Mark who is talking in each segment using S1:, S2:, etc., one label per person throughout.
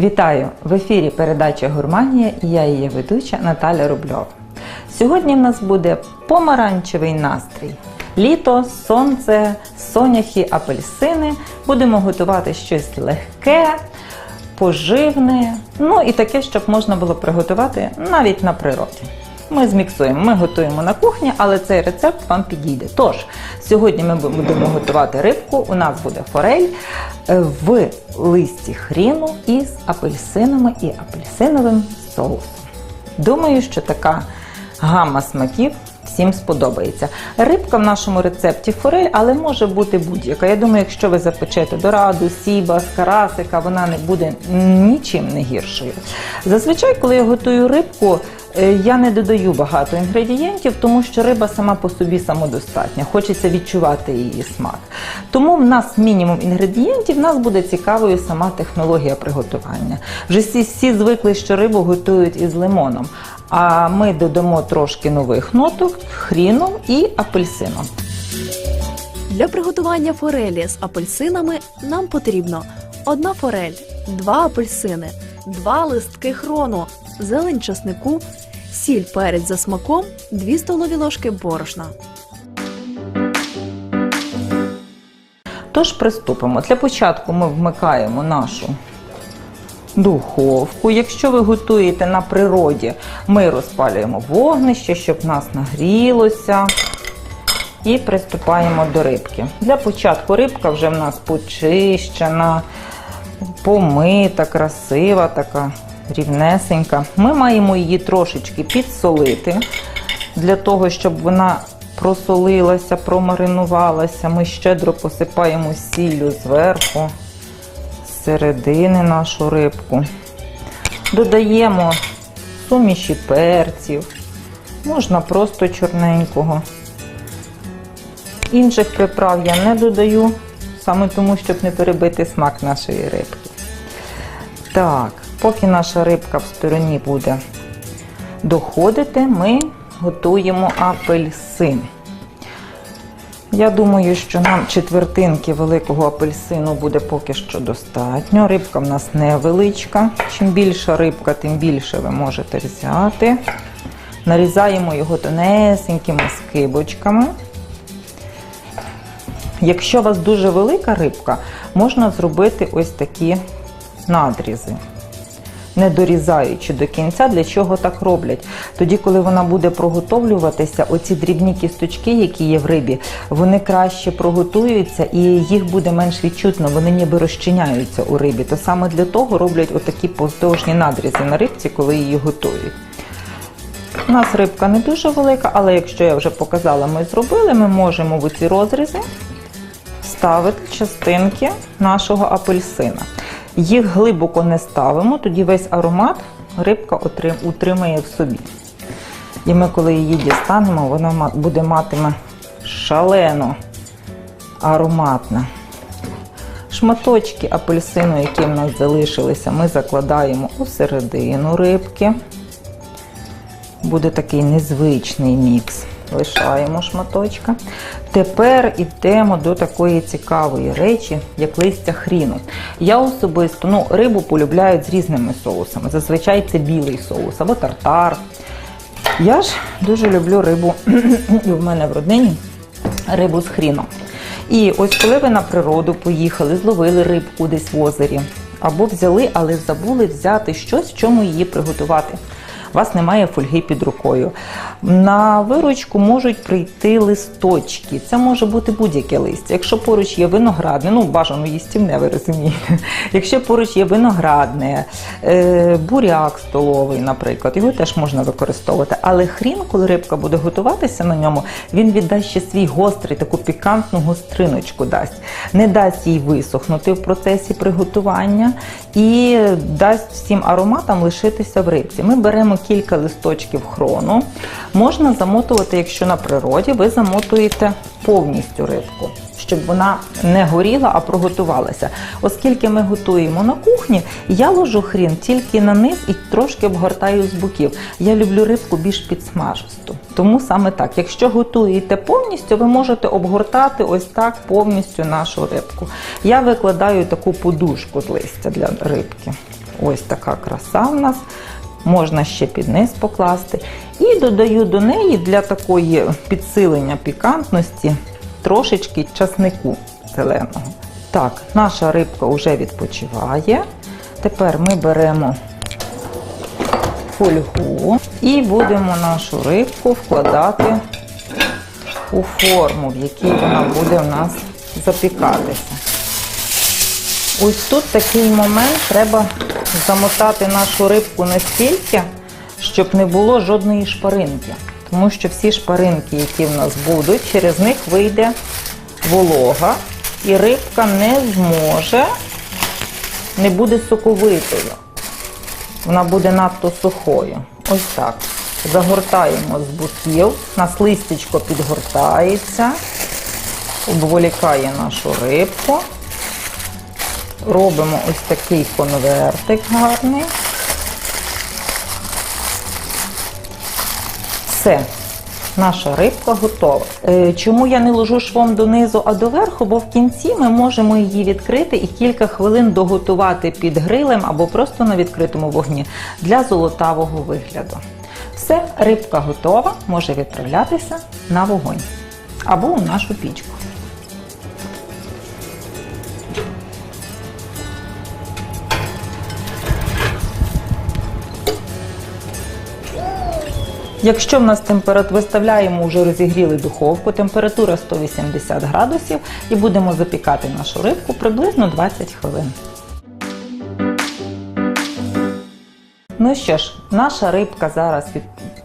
S1: Вітаю! В ефірі передача Гурманія і я її ведуча Наталя Рубльова. Сьогодні в нас буде помаранчевий настрій. Літо, сонце, соняхи, апельсини. Будемо готувати щось легке, поживне, ну і таке, щоб можна було приготувати навіть на природі. Ми зміксуємо, ми готуємо на кухні, але цей рецепт вам підійде. Тож, сьогодні ми будемо готувати рибку. У нас буде форель е, в листі хріну із апельсинами і апельсиновим соусом. Думаю, що така гама смаків всім сподобається. Рибка в нашому рецепті форель, але може бути будь-яка. Я думаю, якщо ви запечете дораду, сіба, карасика, вона не буде нічим не гіршою. Зазвичай, коли я готую рибку, я не додаю багато інгредієнтів, тому що риба сама по собі самодостатня. Хочеться відчувати її смак. Тому в нас мінімум інгредієнтів, в нас буде цікавою сама технологія приготування. Вже всі, всі звикли, що рибу готують із лимоном. А ми додамо трошки нових ноток, хріном і апельсином.
S2: Для приготування форелі з апельсинами нам потрібно одна форель, два апельсини, два листки хрону, зелень часнику, сіль перець за смаком, 2 столові ложки борошна.
S1: Тож приступимо. Для початку ми вмикаємо нашу духовку. Якщо ви готуєте на природі, ми розпалюємо вогнище, щоб нас нагрілося. І приступаємо до рибки. Для початку рибка вже в нас почищена, помита, красива, така рівнесенька. Ми маємо її трошечки підсолити, для того, щоб вона просолилася, промаринувалася. Ми щедро посипаємо сіллю зверху, з середини нашу рибку. Додаємо суміші перців, можна просто чорненького. Інших приправ я не додаю, саме тому, щоб не перебити смак нашої рибки. Так, поки наша рибка в стороні буде доходити, ми готуємо апельсин. Я думаю, що нам четвертинки великого апельсину буде поки що достатньо. Рибка в нас невеличка. Чим більша рибка, тим більше ви можете взяти. Нарізаємо його тонесенькими скибочками. Якщо у вас дуже велика рибка, можна зробити ось такі надрізи, не дорізаючи до кінця, для чого так роблять. Тоді, коли вона буде проготовлюватися, оці дрібні кісточки, які є в рибі, вони краще проготуються і їх буде менш відчутно, вони ніби розчиняються у рибі. То саме для того роблять отакі поздовжні надрізи на рибці, коли її готують. У нас рибка не дуже велика, але якщо я вже показала, ми зробили, ми можемо в ці розрізи ставити частинки нашого апельсина. Їх глибоко не ставимо, тоді весь аромат рибка утримає в собі. І ми, коли її дістанемо, вона буде матиме шалено ароматне. Шматочки апельсину, які в нас залишилися, ми закладаємо у середину рибки. Буде такий незвичний мікс. Лишаємо шматочка. Тепер йдемо до такої цікавої речі, як листя хріну. Я особисто ну, рибу полюбляю з різними соусами. Зазвичай це білий соус або тартар. Я ж дуже люблю рибу, і в мене в родині рибу з хріном. І ось коли ви на природу поїхали, зловили рибку десь в озері, або взяли, але забули взяти щось, в чому її приготувати. У вас немає фольги під рукою. На виручку можуть прийти листочки. Це може бути будь-яке листя. Якщо поруч є виноградне, ну бажано їстівне, ви розумієте. Якщо поруч є виноградне, е, буряк столовий, наприклад, його теж можна використовувати. Але хрін, коли рибка буде готуватися на ньому, він віддасть ще свій гострий, таку пікантну гостриночку дасть. Не дасть їй висохнути в процесі приготування і дасть всім ароматам лишитися в рибці. Ми беремо кілька листочків хрону. Можна замотувати, якщо на природі, ви замотуєте повністю рибку, щоб вона не горіла, а проготувалася. Оскільки ми готуємо на кухні, я ложу хрін тільки на низ і трошки обгортаю з боків. Я люблю рибку більш підсмажисту. Тому саме так. Якщо готуєте повністю, ви можете обгортати ось так повністю нашу рибку. Я викладаю таку подушку з листя для рибки. Ось така краса в нас. Можна ще під низ покласти. І додаю до неї для такої підсилення пікантності трошечки часнику зеленого. Так, наша рибка вже відпочиває. Тепер ми беремо фольгу і будемо нашу рибку вкладати у форму, в якій вона буде у нас запікатися. Ось тут такий момент треба замотати нашу рибку настільки, щоб не було жодної шпаринки. Тому що всі шпаринки, які в нас будуть, через них вийде волога, і рибка не зможе, не буде соковитою. Вона буде надто сухою. Ось так. Загортаємо з боків, нас листячко підгортається, обволікає нашу рибку. Робимо ось такий конвертик гарний. Все, наша рибка готова. Е, Чому я не ложу швом донизу, а доверху? Бо в кінці ми можемо її відкрити і кілька хвилин доготувати під грилем або просто на відкритому вогні для золотавого вигляду. Все, рибка готова, може відправлятися на вогонь або у нашу пічку. Якщо в нас температура виставляємо, вже розігріли духовку, температура 180 градусів і будемо запікати нашу рибку приблизно 20 хвилин. Ну що ж, наша рибка зараз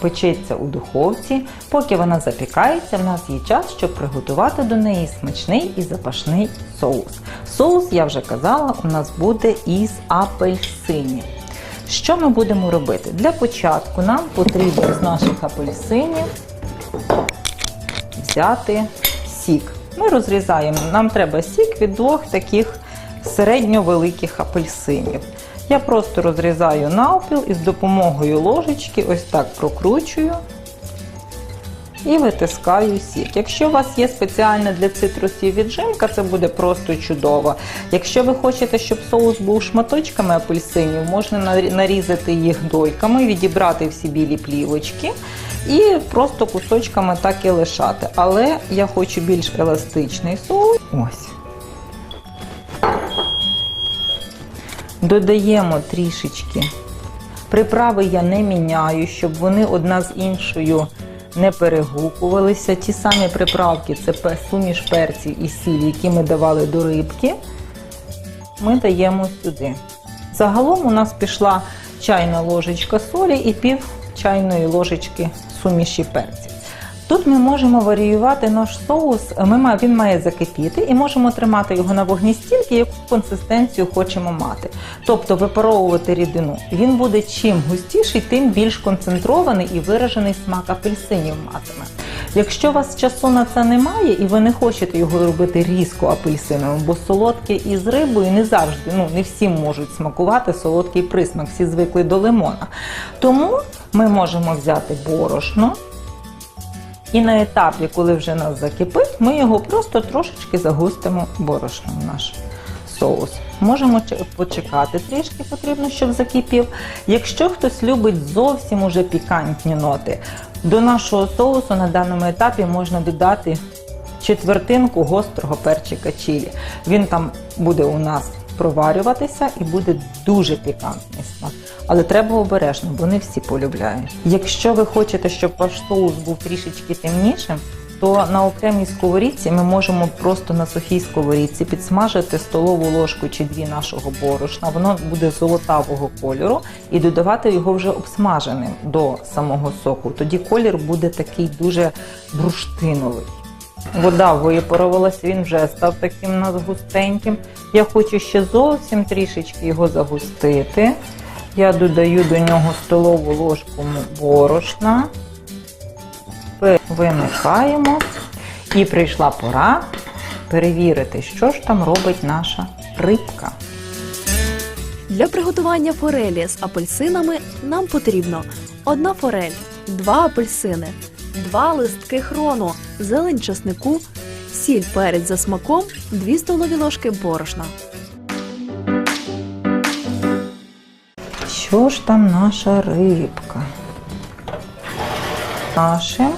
S1: печеться у духовці. Поки вона запікається, в нас є час, щоб приготувати до неї смачний і запашний соус. Соус, я вже казала, у нас буде із апельсинів. Що ми будемо робити? Для початку нам потрібно з наших апельсинів взяти сік. Ми розрізаємо, нам треба сік від двох таких середньо-великих апельсинів. Я просто розрізаю навпіл і з допомогою ложечки ось так прокручую і витискаю сік. Якщо у вас є спеціальна для цитрусів віджимка, це буде просто чудово. Якщо ви хочете, щоб соус був шматочками апельсинів, можна нарізати їх дольками, відібрати всі білі плівочки і просто кусочками так і лишати. Але я хочу більш еластичний соус. Ось. Додаємо трішечки. Приправи я не міняю, щоб вони одна з іншою не перегукувалися. Ті самі приправки це суміш перців і сіль, які ми давали до рибки, ми даємо сюди. Загалом у нас пішла чайна ложечка солі і пів чайної ложечки суміші перців. Тут ми можемо варіювати наш соус, ми, він має закипіти і можемо тримати його на вогні стільки, яку консистенцію хочемо мати. Тобто випаровувати рідину. Він буде чим густіший, тим більш концентрований і виражений смак апельсинів матиме. Якщо у вас часу на це немає і ви не хочете його робити різко апельсиновим, бо солодке із рибою не завжди, ну не всі можуть смакувати солодкий присмак, всі звикли до лимона. Тому ми можемо взяти борошно. І на етапі, коли вже нас закипить, ми його просто трошечки загустимо борошном наш соус. Можемо почекати трішки, потрібно, щоб закипів. Якщо хтось любить зовсім уже пікантні ноти, до нашого соусу на даному етапі можна додати четвертинку гострого перчика чилі. Він там буде у нас проварюватися і буде дуже пікантний смак. Але треба обережно, бо не всі полюбляють. Якщо ви хочете, щоб ваш соус був трішечки темнішим, то на окремій сковорідці ми можемо просто на сухій сковорідці підсмажити столову ложку чи дві нашого борошна. Воно буде золотавого кольору, і додавати його вже обсмаженим до самого соку. Тоді колір буде такий дуже бурштиновий. Вода випарувалася, він вже став таким нас густеньким. Я хочу ще зовсім трішечки його загустити. Я додаю до нього столову ложку борошна, вимикаємо. І прийшла пора перевірити, що ж там робить наша рибка.
S2: Для приготування форелі з апельсинами нам потрібно одна форель, два апельсини, два листки хрону, зелень часнику, сіль перець за смаком, 2 столові ложки борошна.
S1: Що ж там наша рибка? Нашим